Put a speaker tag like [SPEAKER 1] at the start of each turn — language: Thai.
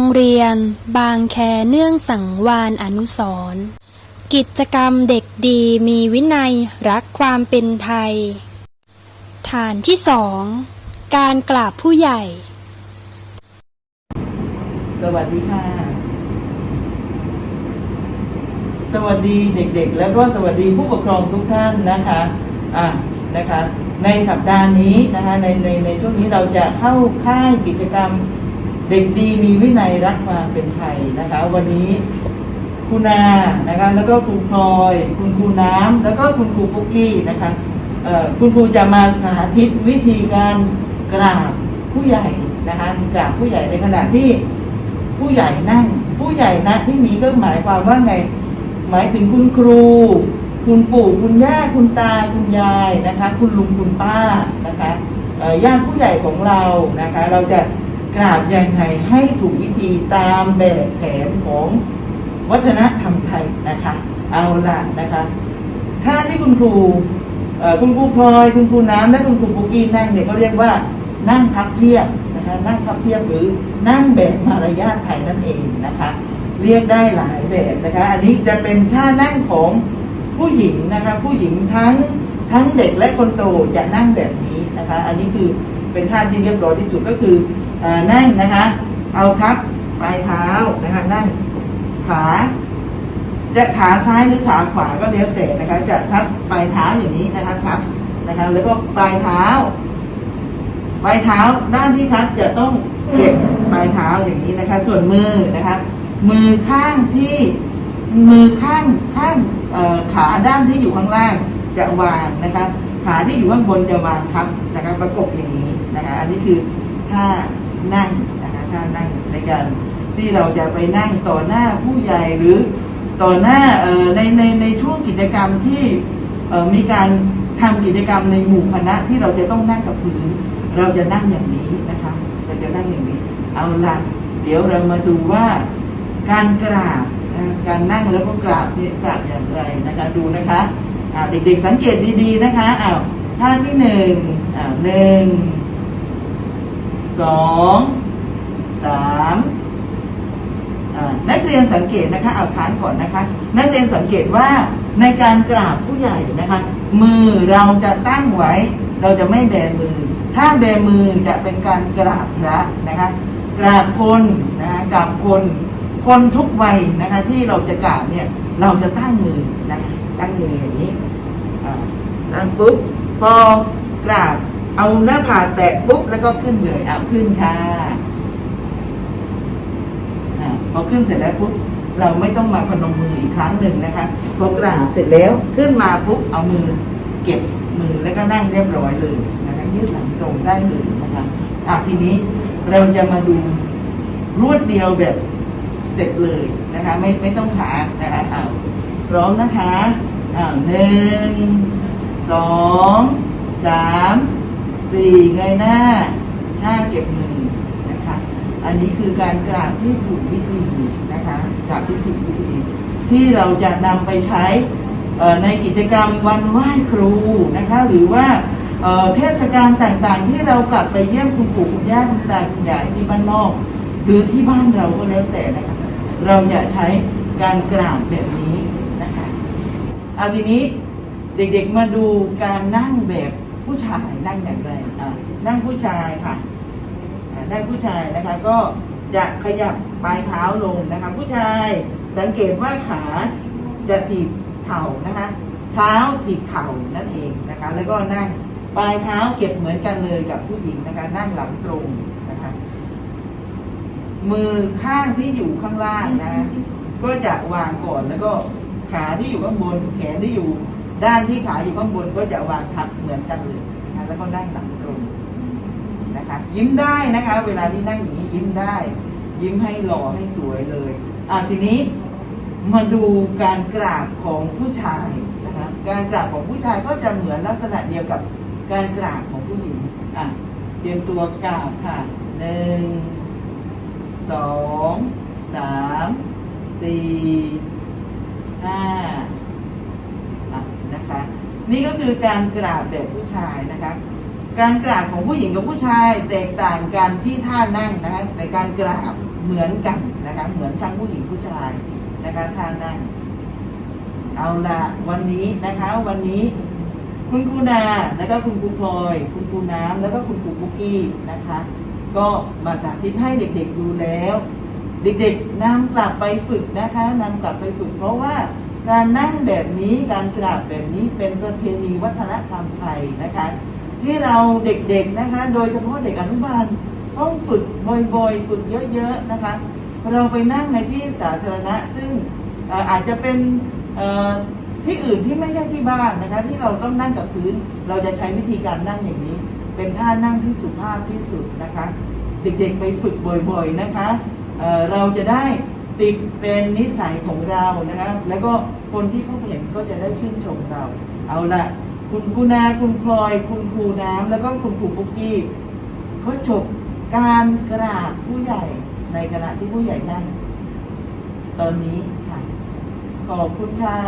[SPEAKER 1] รงเรียน บางแคเนื่องสังวานอนุสรกิจกรรมเด็กดีมีวินัยรักความเป็นไทย ฐานที่สองการกราบผู้ใหญ่
[SPEAKER 2] สวัสดีค่ะ สวัสดีเด็กๆ แล้วก็สวัสดีผู้ปกครองทุกท่านนะคะอะนะคะ ในสัปดาห์นี้นะคะในในในช่วงนี้เราจะเข้าค่ายกิจกรรม เด็กดีมีวินัยรักความเป็นไทยนะคะ วันนี้คุณนานะคะแล้วก็คุณพลอย คุณครูน้ำแล้วก็คุณครูปุ๊กกี้นะคะเอ่อคุณครูจะมาสาธิตวิธีการกราบผู้ใหญ่นะคะกราบผู้ใหญ่ในขณะที่ผู้ใหญ่นั่ง ผู้ใหญ่นะที่นี้ก็หมายความว่าไงหมายถึงคุณครู คุณปู่คุณย่าคุณตาคุณยายนะคะ คุณลุงคุณป้านะคะญาติผู้ใหญ่ของเรานะคะ เราจะ กราบยังไงให้ถูกวิธีตามแบบแผนของวัฒนธรรมไทยนะคะ เอาละนะคะท่าที่คุณครูคุณครูพลอยคุณครูน้ำและคุณครูปุกกี้นั่งเนี่ยเขาเรียกว่านั่งพับเพียบนะคะนั่งพับเพียบหรือนั่งแบบมารยาทไทยนั่นเองนะคะ เรียกได้หลายแบบนะคะอันนี้จะเป็นท่านั่งของผู้หญิงนะคะผู้หญิงทั้งทั้งเด็กและคนโตจะนั่งแบบนี้นะคะ อันนี้คือ เป็นท่าที่เรียบร้อยที่สุดก็คืออนั่งนะคะ เอาทับปลายเท้านะคะนั่งขาจะขาซ้ายหรือขาขวาก็แล้วแต่นะคะ จะทับปลายเท้าอย่างนี้นะคะทับนะคะ แล้วก็ปลายเท้า ปลายเท้าด้านที่ทับจะต้องเก็บปลายเท้าอย่างนี้นะคะ ส่วนมือนะคะ มือข้างที่มือข้างข้างขาด้านที่อยู่ข้างล่างจะวางนะคะ ขาที่อยู่ข้างบนจะวางทับนะคะประกบอย่างนี้นะคะอันนี้คือท่านั่งนะคะท่านั่งในการที่เราจะไปนั่งต่อหน้าผู้ใหญ่หรือต่อหน้าในในในช่วงกิจกรรมที่มีการทำกิจกรรมในหมู่คณะที่เราจะต้องนั่งกับพื้น เราจะนั่งอย่างนี้นะคะเราจะนั่งอย่างนี้ เอาละเดี๋ยวเรามาดูว่าการกราบการนั่งแล้วก็กราบนี่กราบอย่างไรนะคะดูนะคะ เด็กๆสังเกตดีๆนะคะอ้าวท่าที่หนึ่งอ่าหนึ่งสองสามนักเรียนสังเกตนะคะเอาค้านก่อนนะคะ นักเรียนสังเกตว่าในการกราบผู้ใหญ่นะคะ มือเราจะตั้งไว้ เราจะไม่แบมือ ถ้าแบมือจะเป็นการกราบพระนะคะ กราบคนนะคะกราบคนคนทุกวัยนะคะ ที่เราจะกราบเนี่ยเราจะตั้งมือนะคะ ตั้งมืออย่างนี้ตั้งปุ๊บพอกราบเอาหน้าผากแตะปุ๊บแล้วก็ขึ้นเลยเอาขึ้นค่ะพอขึ้นเสร็จแล้วปุ๊บเราไม่ต้องมาพนมมืออีกครั้งหนึ่งนะคะพอกราบเสร็จแล้วขึ้นมาปุ๊บเอามือเก็บมือแล้วก็นั่งเรียบร้อยเลยนะคะยืดหลังตรงได้เลยนะคะอะทีนี้เราจะมาดูรวดเดียวแบบ เสร็จเลยนะคะไม่ไม่ต้องขานะคะอ้าวพร้อมนะคะอ้าวหนึ่งสองสามสี่เงยหน้าห้าเก็บมือนะคะ อันนี้คือการกราบที่ถูกวิธีนะคะกราบที่ถูกวิธี ที่เราจะนำไปใช้ในกิจกรรมวันไหว้ครูนะคะ หรือว่าเอ่อเทศกาลต่างๆ ที่เรากลับไปเยี่ยมคุณปู่คุณย่าคุณตาคุณยายที่บ้านนอก หรือที่บ้านเราก็แล้วแต่นะคะ เราจะใช้การกราบแบบนี้นะคะเอาทีนี้เด็กๆมาดูการนั่งแบบผู้ชายนั่งอย่างไรอะนั่งผู้ชายค่ะนั่งผู้ชายนะคะก็จะขยับปลายเท้าลงนะคะผู้ชายสังเกตว่าขาจะถีบเข่านะคะเท้าถีบเข่านั่นเองนะคะแล้วก็นั่งปลายเท้าเก็บเหมือนกันเลยกับผู้หญิงนะคะนั่งหลังตรง มือข้างที่อยู่ข้างล่างนะ ก็จะวางก่อนแล้วก็ขาที่อยู่ข้างบน แขนที่อยู่ด้านที่ขาอยู่ข้างบนก็จะวางทับเหมือนกันเลยนะแล้วก็นั่งหลังตรงนะคะ ยิ้มได้นะคะ เวลาที่นั่งอย่างนี้ยิ้มได้ ยิ้มให้หล่อให้สวยเลยอ่าทีนี้มาดูการกราบของผู้ชายนะคะการกราบของผู้ชายก็จะเหมือนลักษณะเดียวกับการกราบของผู้หญิงอะเตรียมตัวกราบค่ะหนึ่ง สองสามสี่ห้าอะนะคะ นี่ก็คือการกราบแบบผู้ชายนะคะ การกราบของผู้หญิงกับผู้ชายแตกต่างกันที่ท่านั่งนะคะในการกราบเหมือนกันนะคะเหมือนทั้งผู้หญิงผู้ชายนะคะท่านั่ง เอาละวันนี้นะคะวันนี้คุณครูนา แล้วก็คุณครูพลอย คุณครูน้ำ แล้วก็คุณครูปุกกี้นะคะ ก็มาสาธิตให้เด็กๆดูแล้ว เด็กๆนำกลับไปฝึกนะคะนำกลับไปฝึก เพราะว่าการนั่งแบบนี้การกราบแบบนี้เป็นประเพณีวัฒนธรรมไทยนะคะ ที่เราเด็กๆนะคะ โดยเฉพาะเด็กอนุบาลต้องฝึกบ่อยๆฝึกเยอะๆนะคะ เราไปนั่งในที่สาธารณะ ซึ่งอาจจะเป็นที่อื่นที่ไม่ใช่ที่บ้านนะคะ ที่เราต้องนั่งกับพื้น เราจะใช้วิธีการนั่งอย่างนี้ เป็นท่านั่งที่สุภาพที่สุดนะคะ เด็กๆไปฝึกบ่อยๆนะคะเเราจะได้ติดเป็นนิสัยของเรานะคะ แล้วก็คนที่เขาเห็นก็จะได้ชื่นชมเรา เอาละคุณครูนาคุณพลอย คุณครูน้ำแล้วก็คุณครูปุกกี้ก็จบการกราบผู้ใหญ่ในขณะที่ผู้ใหญ่นั่ง ตอนนี้ค่ะ ขอบคุณค่ะ